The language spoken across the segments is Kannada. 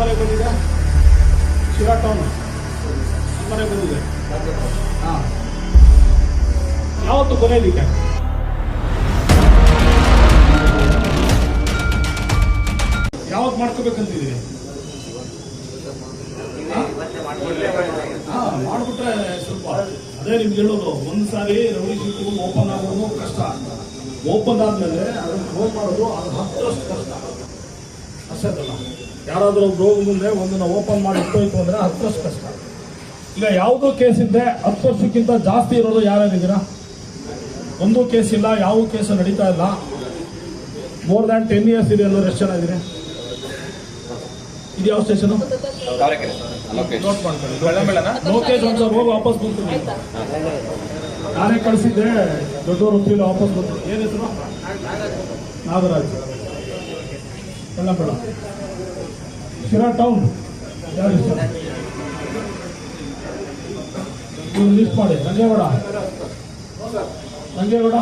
ಮನೆಗೆ ಬಂದಿದೆ ಶಿರಾ ಟೌನ್ ಮನೆಗೆ ಬಂದಿದೆ ಹಾಂ. ಯಾವತ್ತು ಕೊನೆಯದಿಕ್ಕೆ ಯಾವತ್ತು ಮಾಡ್ಕೋಬೇಕಂತಿದ್ದೀರಿ? ಹಾಂ? ಮಾಡಿಬಿಟ್ರೆ ಸ್ವಲ್ಪ. ಅದೇ ನಿಮ್ಗೆ ಹೇಳೋದು, ಒಂದು ಸಾರಿ ರೌಡಿ ಶೀಟು ಓಪನ್ ಆಗೋದು ಕಷ್ಟ. ಓಪನ್ ಆದಮೇಲೆ ಅದನ್ನು ಕ್ಲೋಸ್ ಮಾಡೋದು ಅದು ಹತ್ತರಷ್ಟು ಕಷ್ಟ. ಅಷ್ಟೇದಲ್ಲ ಯಾರಾದರೂ ಒಬ್ರು ರೋಗ ಮುಂದೆ ಒಂದನ್ನು ಓಪನ್ ಮಾಡಿ ಇಟ್ಟೋಯ್ತು ಅಂದರೆ ವರ್ಷ ಕಷ್ಟ. ಈಗ ಯಾವುದೋ ಕೇಸ್ ಇದ್ದೆ ಹತ್ತು ವರ್ಷಕ್ಕಿಂತ ಜಾಸ್ತಿ ಇರೋದು ಯಾರ್ಯಾರಿದ್ದೀರಾ? ಒಂದು ಕೇಸ್ ಇಲ್ಲ ಯಾವ ಕೇಸು ನಡೀತಾ ಇಲ್ಲ. ಮೋರ್ ದ್ಯಾನ್ ಟೆನ್ ಇಯರ್ಸ್ ಇದೆ ಅನ್ನೋರು ಎಷ್ಟು ಜನ ಇದ್ದೀರಿ? ಇದು ಯಾವ ಸ್ಟೇಷನು ನೋಟ್ ಮಾಡ್ಕೊಳ್ಳಿ ಬೆಳ್ಳಂಬೆಳ್ಳನ ಲೋಕೇಶ್ ಒಂದು ಹೋಗಿ ವಾಪಸ್ ಬಂತು ನಾನೇ ಕಳಿಸಿದ್ದೆ ದೊಡ್ಡವರು ಹೊತ್ತಿಲ್ಲ ವಾಪಸ್ ಬಂತು ಏನು ಹೆಸರು? ನಾಗರಾಜ್. ಬೆಳ್ಳಂಬೆಳ ಶಿರಾ ಟೌನ್ ಲಿಸ್ಟ್ ಮಾಡಿ ರಂಗೇಗೌಡ ರಂಗೇಗೌಡ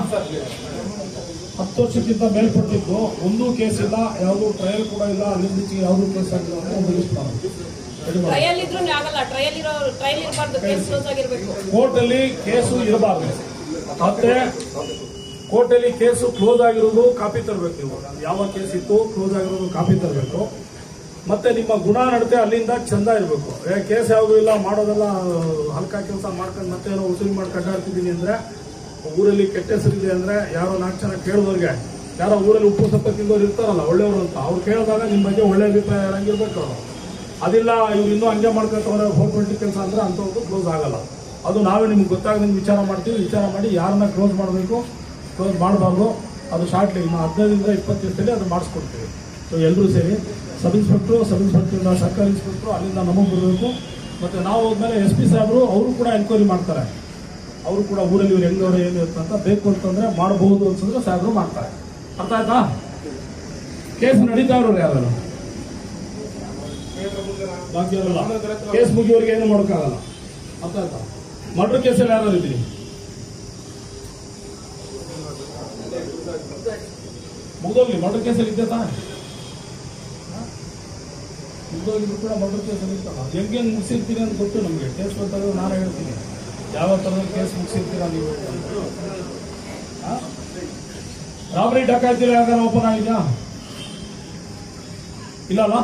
ಹತ್ತು ವರ್ಷಕ್ಕಿಂತ ಮೇಲ್ಪಟ್ಟಿದ್ದು ಒಂದೂ ಕೇಸ್ ಇಲ್ಲ ಯಾವುದೂ ಟ್ರಯಲ್ ಕೂಡ ಇಲ್ಲ ಅಲ್ಲಿಂದೀಚೆಗೆ ಯಾವುದೂ ಕೇಸ್ ಆಗಿಲ್ಲ ಅಂತ ಒಂದು ಲಿಸ್ಟ್ ಮಾಡಿ. ಕೋರ್ಟಲ್ಲಿ ಕೇಸು ಇರಬಾರ್ದು. ಮತ್ತೆ ಕೋರ್ಟಲ್ಲಿ ಕೇಸು ಕ್ಲೋಸ್ ಆಗಿರೋದು ಕಾಪಿ ತರಬೇಕು ನೀವು. ಯಾವ ಕೇಸ್ ಇತ್ತು ಕ್ಲೋಸ್ ಆಗಿರೋದು ಕಾಪಿ ತರಬೇಕು. ಮತ್ತೆ ನಿಮ್ಮ ಗುಣ ನಡತೆ ಅಲ್ಲಿಂದ ಚಂದ ಇರಬೇಕು. ಕೇಸ್ ಯಾವುದೂ ಇಲ್ಲ, ಮಾಡೋದೆಲ್ಲ ಹಲ್ಕ ಕೆಲಸ ಮಾಡ್ಕೊಂಡು ಮತ್ತೆ ಏನೋ ವಸೂಲಿ ಮಾಡಿ ಕಟ್ಟಾಡ್ತಿದ್ದೀನಿ ಅಂದ್ರೆ, ಊರಲ್ಲಿ ಕೆಟ್ಟ ಹೆಸರಿದೆ ಅಂದ್ರೆ ಯಾರೋ ನಾಲ್ಕು ಜನ ಕೇಳಿದವ್ರಿಗೆ, ಯಾರೋ ಊರಲ್ಲಿ ಉಪ್ಪು ಸಪ್ಪ ತಿಂದವ್ರು ಇರ್ತಾರಲ್ಲ, ಒಳ್ಳೆಯವರು ಅಂತ. ಅವ್ರು ಕೇಳಿದಾಗ ನಿಮ್ಮ ಬಗ್ಗೆ ಒಳ್ಳೆ ಅಭಿಪ್ರಾಯ ಇರಂಗಿರ್ಬೇಕು. ಅವರು ಅದಿಲ್ಲ, ಇವ್ರು ಇನ್ನೂ ಹಂಗೆ ಮಾಡ್ಕೊತವ್ರೆ ಫೋರ್ ಟ್ವೆಂಟಿ ಕೆಲಸ ಅಂದ್ರೆ ಅಂಥವ್ರದ್ದು ಕ್ಲೋಸ್ ಆಗಲ್ಲ. ಅದು ನಾವೇ ನಿಮ್ಗೆ ಗೊತ್ತಾಗದಂಗೆ ವಿಚಾರ ಮಾಡ್ತೀವಿ, ವಿಚಾರ ಮಾಡಿ ಯಾರನ್ನ ಕ್ಲೋಸ್ ಮಾಡಬೇಕು ಕ್ಲೋಸ್ ಮಾಡಬಾರ್ದು. ಅದು ಶಾರ್ಟ್ಲಿ ಇನ್ನು ಹದಿನೈದರಿಂದ ಇಪ್ಪತ್ತು ದಿವಸದಲ್ಲಿ ಅದು ಮಾಡಿಸ್ಕೊಡ್ತೀವಿ. ಎಲ್ಲರೂ ಸೇರಿ ಸಬ್ ಇನ್ಸ್ಪೆಕ್ಟ್ರು, ಸಬ್ ಇನ್ಸ್ಪೆಕ್ಟ್ರಿಂದ ಸರ್ಕಾರಿ ಇನ್ಸ್ಪೆಕ್ಟ್ರು, ಅಲ್ಲಿಂದ ನಮಗೆ ಬರಬೇಕು ಮತ್ತು ನಾವು ಹೋದ್ಮೇಲೆ ಎಸ್ ಪಿ ಸಾಹೇಬರು, ಅವರು ಕೂಡ ಎನ್ಕ್ವೈರಿ ಮಾಡ್ತಾರೆ. ಅವರು ಕೂಡ ಊರಲ್ಲಿ ಇವ್ರು ಹೆಂಗವ್ರು ಏನು ಅಂತ ಬೇಕು ಅಂತಂದರೆ ಮಾಡಬಹುದು ಅನ್ಸಿದ್ರೆ ಸಾಹೇಬರು ಮಾಡ್ತಾರೆ. ಅರ್ಥ ಆಯ್ತಾ? ಕೇಸ್ ನಡೀತಾ ಇರೋರು ಯಾರು ಬಾಕಿ ಅವರಲ್ಲ ಕೇಸ್ ಮುಗಿಯೋರಿಗೆ ಏನು ಮಾಡೋಕ್ಕಾಗಲ್ಲ. ಅರ್ಥ ಆಯ್ತಾ? ಮರ್ಡರ್ ಕೇಸಲ್ಲಿ ಯಾರು ಇದ್ದೀರಿ? ಮುಗಿದೋಗ್ಲಿ, ಮರ್ಡರ್ ಕೇಸಲ್ಲಿ ಇದ್ದೆ ತಾನೆ. ಮುಗಿದೋಗಿದ್ರು ಕೂಡ ಮರ್ಡರ್ ಇರ್ತಲ್ಲ ಹೆಂಗೆ ಹೆಂಗೆ ಮುಗಿಸಿರ್ತೀರಿ ಅಂತ ಗೊತ್ತು ನಮಗೆ. ಕೇಸ್ ಬರ್ತಾರೆ ನಾನು ಹೇಳ್ತೀನಿ. ಯಾವ ಥರದ ಕೇಸ್ ಮುಗಿಸಿರ್ತೀರಾ ನೀವು? ರಾಬರಿ ಡಕಾಯ್ತಿಲ್ಲ ಯಾವ್ದಾರ ಓಪನ್ ಆಗಿದೆಯಾ? ಇಲ್ಲ ಅಲ್ಲ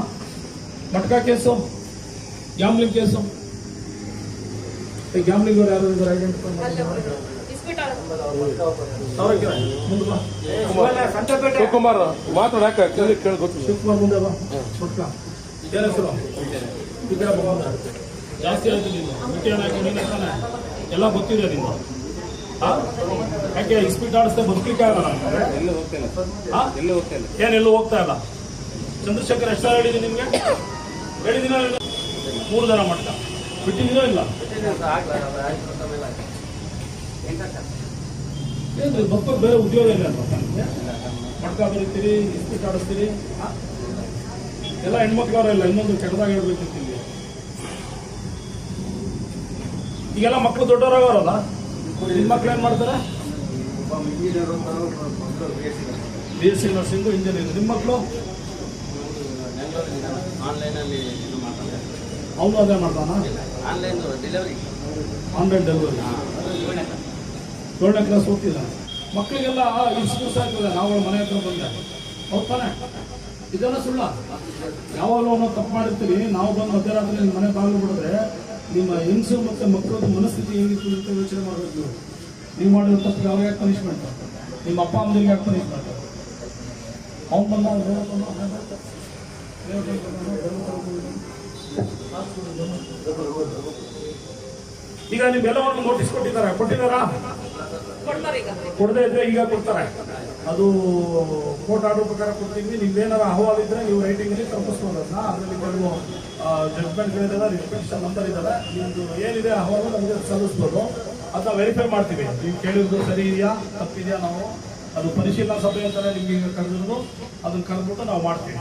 matka case gambling case gambling ಅವ್ರು ಯಾರು ಇದ್ದಾರೆ ಐಡೆಂಟಿಫೈ ಶಿವಕುಮಾರ್ ಮಾತಾಡಕ ಕೇಳಿ ಕೇಳಿ ಗೊತ್ತು. ಶಿವಕುಮಾರ್ ಮುಂದೆ ಬಾ. ಮಟ್ಕಾ. ಏನ ಜಾಸ್ತಿ ನಾಯಕ ನೀನು ತಾನೆ ಎಲ್ಲ ಗೊತ್ತಿದೆ ನಿಮ್ಮ ಹಾ? ಯಾಕೆ ಸ್ಪೀಡ್ ಆಡಿಸ್ತಾ ಬದುಕಲಿಕ್ಕೆ ಆಗಲ್ಲ ಹೋಗ್ತಾ ಇಲ್ಲ ಏನೆಲ್ಲೂ ಹೋಗ್ತಾ ಇಲ್ಲ. ಚಂದ್ರಶೇಖರ್ ಎಷ್ಟು ಹೇಳಿದೀನಿ ನಿಮಗೆ? ಹೇಳಿದಿನ ಮೂರು ಜನ ಮಟ್ಟ. ಬಿಟ್ಟಿದ್ದೀನೋ ಇಲ್ಲ. ಏನ್ರಿ ಭಕ್ತರು ಬೇರೆ ಉದ್ಯೋಗ ಇಲ್ಲ? ಮಟ್ಕ ಬರೀತೀರಿ ಇಸ್ಪೀಟ್ ಆಡಿಸ್ತೀರಿ ಹಾ? ಎಲ್ಲ ಹೆಣ್ಮಕ್ಳವರೆಲ್ಲ ಇನ್ನೊಂದು ಕೆಟ್ಟದಾಗ ಹೇಳ್ಬೇಕಿತ್ತು ಇಲ್ಲಿ. ಈಗೆಲ್ಲ ಮಕ್ಕಳು ದೊಡ್ಡವರಾಗವರಲ್ಲ ನಿಮ್ಮ ಮಕ್ಳು ಏನ್ ಮಾಡ್ತಾರೆ? B S C nursing engineering ನಿಮ್ಮ ಮಕ್ಕಳು ಆನ್ಲೈನಲ್ಲಿ ಇದು ಮಾಡ್ತಾರೆ ಅವನು ಅದೇ ಮಾಡ್ತಾನ ಆನ್ಲೈನ್ ಡೆಲಿವರಿ ಆನ್ಲೈನ್ ಡೆಲಿವರಿ ಏಳನೇ ಕ್ಲಾಸ್ ಓದ್ತಿಲ್ಲ ಮಕ್ಕಳಿಗೆಲ್ಲ ಇಷ್ಟು ಆಗ್ತದೆ ನಾವು ಮನೆ ಹತ್ರ ಬಂದೆ. ಹೋಗ್ತಾನೆ ಇದೆಲ್ಲ ಸುಳ್ಳ. ಯಾವಾಗಲೂ ನಾವು ತಪ್ಪು ಮಾಡಿರ್ತೀವಿ ನಾವು ಬಂದು ಮಧ್ಯರಾತ್ರಿ ನಿಮ್ಮ ಮನೆ ಬಾಗಿಲು ಬಿಡಿದ್ರೆ ನಿಮ್ಮ ಹೆಂಗಸು ಮತ್ತು ಮಕ್ಕಳದ್ದು ಮನಸ್ಥಿತಿ ಹೇಗಿತ್ತು ಅಂತ ಯೋಚನೆ ಮಾಡಬೇಕು ನೀವು. ನೀವು ಮಾಡಿರೋ ತಪ್ಪಿಗೆ ಅವ್ರಿಗೆ ಯಾಕೆ ಪನಿಷ್ಮೆಂಟ್ ನಿಮ್ಮ ಅಪ್ಪ ಅಮ್ಮನಿಗೆ ಯಾಕೆ ಪನಿಷ್ಮೆಂಟ್ ಅವ್ನು ಬಂದ ಈಗ ನಿಮ್ಮೆಲ್ಲವನ್ನು ನೋಟಿಸ್ ಕೊಟ್ಟಿದ್ದಾರೆ? ಕೊಟ್ಟಿದ್ದಾರಾ? ಕೊಡದೇ ಇದ್ರೆ ಈಗ ಕೊಡ್ತಾರೆ. ಅದು ಕೋರ್ಟ್ ಆರ್ಡರ್ ಪ್ರಕಾರ ಕೊಡ್ತೀವಿ ನೀವೇನಾರ ಅಹವಾಲ್ ಇದ್ರೆ ನೀವು ರೈಟಿಂಗ್ ಅಲ್ಲಿ ತಪ್ಪಿಸ್ಬೋದು ಅದನ್ನ ಅದರಲ್ಲಿ ಕೆಲವು ಜಡ್ಜ್ಮೆಂಟ್ಗಳಿದೆ ರಿಸ್ಪೆಕ್ಷನ್ ನಂಬರ್ ಇದಾವೆ. ನಿಮ್ದು ಏನಿದೆ ಅಹವಾಲು ನಮಗೆ ಸಲ್ಲಿಸ್ಬೋದು. ಅದನ್ನ ವೆರಿಫೈ ಮಾಡ್ತೀವಿ. ನೀವು ಕೇಳಿದ್ರು ಸರಿ ಇದೆಯಾ? ತಪ್ಪಿದೆಯಾ? ನಾವು ಅದು ಪರಿಶೀಲನಾ ಸಭೆ ಅಂತಾನೆ ನಿಮ್ಗೆ ಕರೆದಿರೋದು. ಅದನ್ನ ಕರೆದ್ಬಿಟ್ಟು ನಾವು ಮಾಡ್ತೀವಿ.